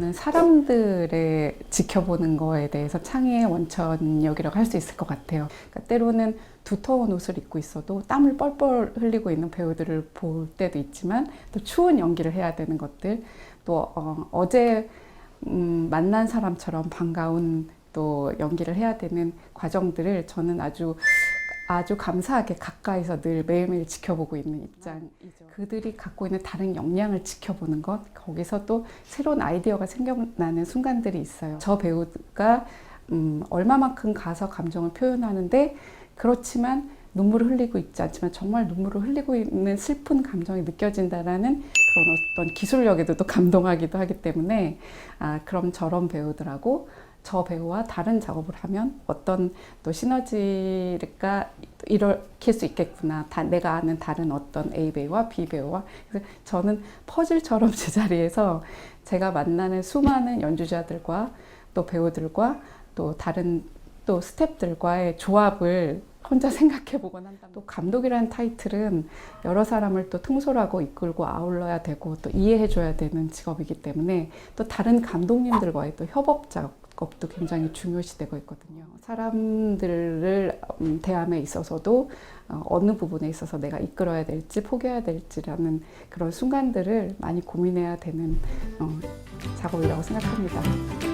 저는 사람들의 지켜보는 거에 대해서 창의의 원천력이라고 할 수 있을 것 같아요. 그러니까 때로는 두터운 옷을 입고 있어도 땀을 뻘뻘 흘리고 있는 배우들을 볼 때도 있지만 또 추운 연기를 해야 되는 것들 또 어, 어제 음, 만난 사람처럼 반가운 또 연기를 해야 되는 과정들을 저는 아주 아주 감사하게 가까이서 늘 매일매일 지켜보고 있는 입장이죠. 그들이 갖고 있는 다른 역량을 지켜보는 것, 거기서 또 새로운 아이디어가 생겨나는 순간들이 있어요. 저 배우가 음, 얼마만큼 가서 감정을 표현하는데 그렇지만 눈물을 흘리고 있지 않지만 정말 눈물을 흘리고 있는 슬픈 감정이 느껴진다라는 그런 어떤 기술력에도 또 감동하기도 하기 때문에 아, 그럼 저런 배우들하고 저 배우와 다른 작업을 하면 어떤 또 시너지가 일으킬 수 있겠구나. 다 내가 아는 다른 어떤 A 배우와 B 배우와 그래서 저는 퍼즐처럼 제자리에서 제가 만나는 수많은 연주자들과 또 배우들과 또 다른 또 스탭들과의 조합을 혼자 생각해 보곤 한다. 또 감독이라는 타이틀은 여러 사람을 또 통솔하고 이끌고 아울러야 되고 또 이해해 줘야 되는 직업이기 때문에 또 다른 감독님들과의 또 협업 도 굉장히 중요시되고 있거든요. 사람들을 음, 대함에 있어서도 어, 어느 부분에 있어서 내가 이끌어야 될지 포기해야 될지라는 그런 순간들을 많이 고민해야 되는 어, 작업이라고 생각합니다.